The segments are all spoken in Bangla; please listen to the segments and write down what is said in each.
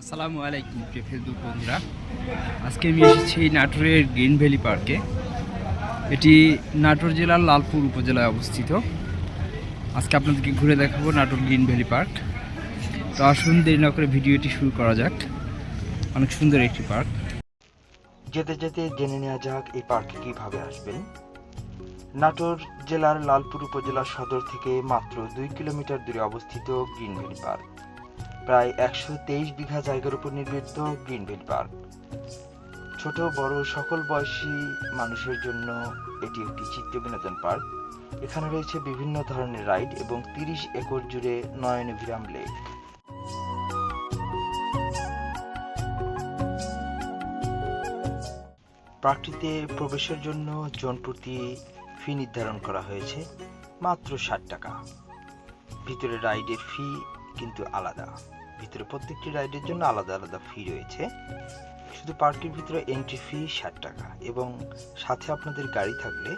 আসসালামু আলাইকুম, প্রিয় ফেসবুক বন্ধুরা। আজকে আমি এসেছি নাটোরের গ্রিন ভ্যালি পার্কে। এটি নাটোর জেলার লালপুর উপজেলায় অবস্থিত। আজকে আপনাদেরকে ঘুরে দেখাবো নাটোর গ্রিন ভ্যালি পার্ক। তো আসুন, দেরি না করে ভিডিওটি শুরু করা যাক। অনেক সুন্দর একটি পার্ক। যেতে যেতে জেনে নেওয়া যাক এই পার্কে কীভাবে আসবেন। নাটোর জেলার লালপুর উপজেলার সদর থেকে মাত্র দুই কিলোমিটার দূরে অবস্থিত গ্রিন ভ্যালি পার্ক। প্রায় একশো তেইশ বিঘা জায়গার উপর নির্মিত গ্রিন ভ্যালি পার্ক। ছোট, বড় সকল বয়সী মানুষের জন্য এটি একটি চিত্র বিনোদন পার্ক। এখানে রয়েছে বিভিন্ন ধরনের রাইড এবং তিরিশ একর জুড়ে নয়নভিরাম লেক। পার্কটিতে প্রবেশের জন্য জন প্রতি ফি নির্ধারণ করা হয়েছে মাত্র ষাট টাকা। ভিতরে রাইডের ফি কিন্তু আলাদা। ভিতরে প্রত্যেকটি রাইডের জন্য আলাদা আলাদা ফি রয়েছে। শুধু পার্কের ভিতরে এন্ট্রি ফি ষাট টাকা এবং সাথে আপনাদের গাড়ি থাকলে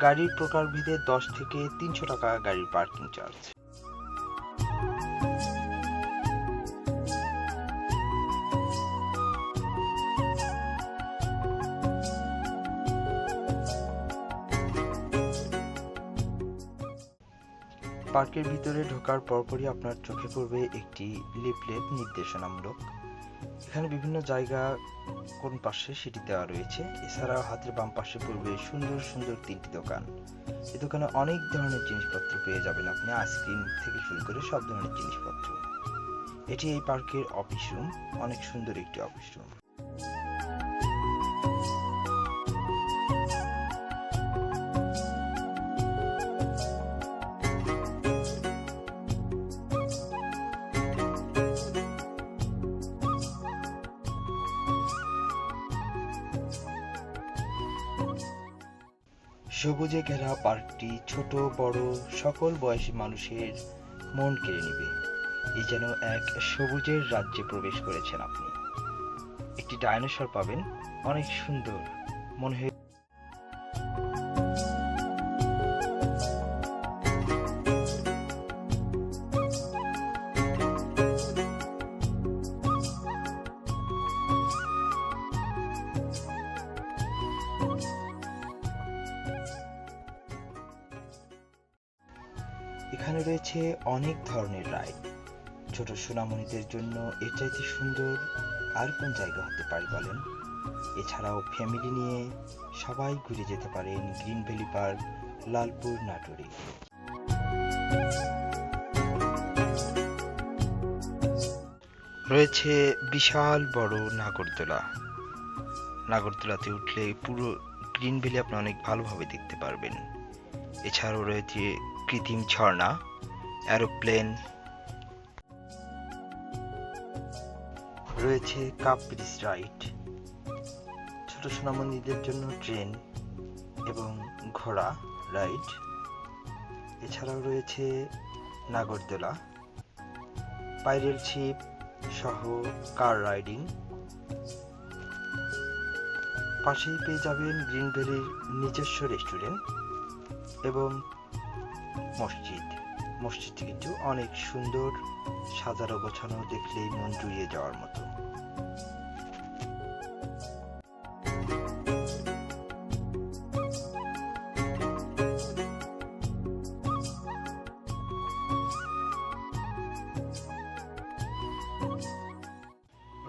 গাড়ির প্রকারভেদে দশ থেকে তিনশো টাকা গাড়ির পার্কিং চার্জ পার্কের ভিতরে ঢোকার পরপরই আপনার চোখে পড়বে একটি লিফলেট নির্দেশনামূলক। এখানে বিভিন্ন জায়গা কোন পাশে সেটি দেওয়া রয়েছে। এছাড়াও হাতের বাম পাশে পড়বে সুন্দর সুন্দর তিনটি দোকান। এই দোকানে অনেক ধরনের জিনিসপত্র পেয়ে যাবেন আপনি। আইসক্রিম থেকে শুরু করে সব ধরনের জিনিসপত্র। এটি এই পার্কের অফিস রুম। অনেক সুন্দর একটি অফিস রুম। সবুজে ঘেরা পার্কটি ছোট, বড় সকল বয়সী মানুষের মন কেড়ে নিবে। এই যেন এক সবুজের রাজ্যে প্রবেশ করেছেন আপনি। একটি ডায়নোসর পাবেন, অনেক সুন্দর, মনে হয় এখানে রয়েছে অনেক ধরনের রাইড। ছোট সোনামণিদের জন্য এর চাইতে সুন্দর আর কোন জায়গা হতে পারে বলেন? এছাড়াও ফ্যামিলি নিয়ে সবাই ঘুরে যেতে পারেন গ্রিন ভ্যালি পার্ক, লালপুর, নাটোরে। রয়েছে বিশাল বড় নাগরদোলা। নাগরদোলাতে উঠলে পুরো গ্রিন ভ্যালি আপনি অনেক ভালোভাবে দেখতে পারবেন। এছাড়াও রয়েছে কৃত্রিম ঝর্ণা অ্যারোপ্লেন রয়েছে কাপ ব্রিজ রাইড, ছোট সোনামণিদের জন্য ট্রেন এবং ঘোড়া রাইড। এছাড়াও রয়েছে নাগরদোলা, পাইরেল শিপ সহ কার রাইডিং। পাশেই পেয়ে যাবেন গ্রিন ভ্যালির নিজস্ব রেস্টুরেন্ট। এবং মসজিদ। মসজিদটি কিন্তু অনেক সুন্দর সাজানো গোছানো দেখলেই মন জুড়িয়ে যাওয়ার মতো।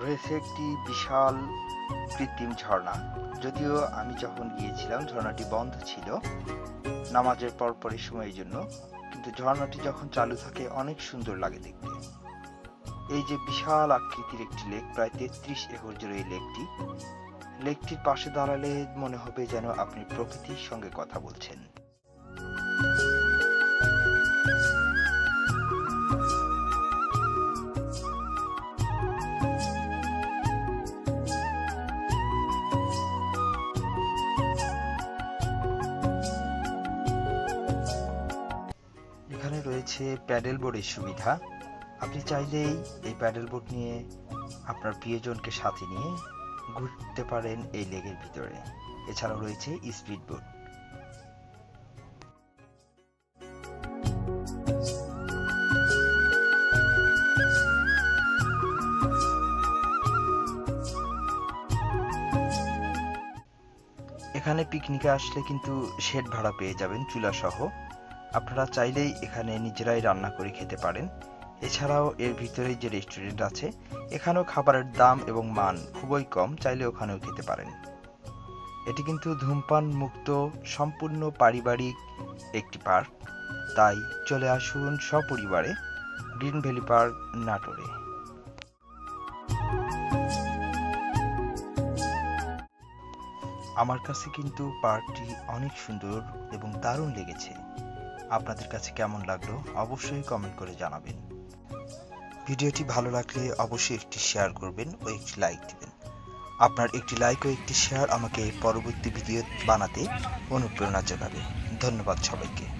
রয়েছে একটি বিশাল কৃত্রিম ঝর্ণা। যদিও আমি যখন গিয়েছিলাম, ঝর্ণাটি বন্ধ ছিল নামাজের পর পরের সময়ের জন্য। কিন্তু ঝর্ণাটি যখন চালু থাকে, অনেক সুন্দর লাগে দেখতে। এই যে বিশাল আকৃতির একটি লেক, প্রায় তেত্রিশ একর জুড়ে এই লেকটি। লেকটির পাশে দাঁড়ালে মনে হবে যেন আপনি প্রকৃতির সঙ্গে কথা বলছেন। রয়েছে প্যাডেল বোর্ডের সুবিধা। আপনি চাইলেই এই প্যাডেল বোর্ড নিয়ে আপনার প্রিয়জনকে সাথে নিয়ে ঘুরতে পারেন এই লেগের ভিতরে। এছাড়াও রয়েছে স্পিড বোর্ড এখানে পিকনিকে আসলে কিন্তু শেড ভাড়া পেয়ে যাবেন চুলা সহ আপনারা চাইলেই এখানে নিজেরাই রান্না করে খেতে পারেন। এছাড়াও এর ভিতরে যে রেস্টুরেন্ট আছে, এখানেও খাবারের দাম এবং মান খুবই কম, চাইলে ওখানেও খেতে পারেন। এটি কিন্তু ধূমপান মুক্ত, সম্পূর্ণ পারিবারিক একটি পার্ক তাই চলে আসুন সপরিবারে, গ্রিন ভ্যালি পার্ক, নাটোরে। আমার কাছে কিন্তু পার্কটি অনেক সুন্দর এবং দারুণ লেগেছে। আপনাদের কাছে কেমন লাগল অবশ্যই কমেন্ট করে জানাবেন। ভিডিওটি ভালো লাগলে অবশ্যই একটি শেয়ার করবেন ও একটি লাইক দেবেন। আপনার একটি লাইক ও একটি শেয়ার আমাকে পরবর্তী ভিডিও বানাতে অনুপ্রেরণা যোগাবে। ধন্যবাদ সবাইকে।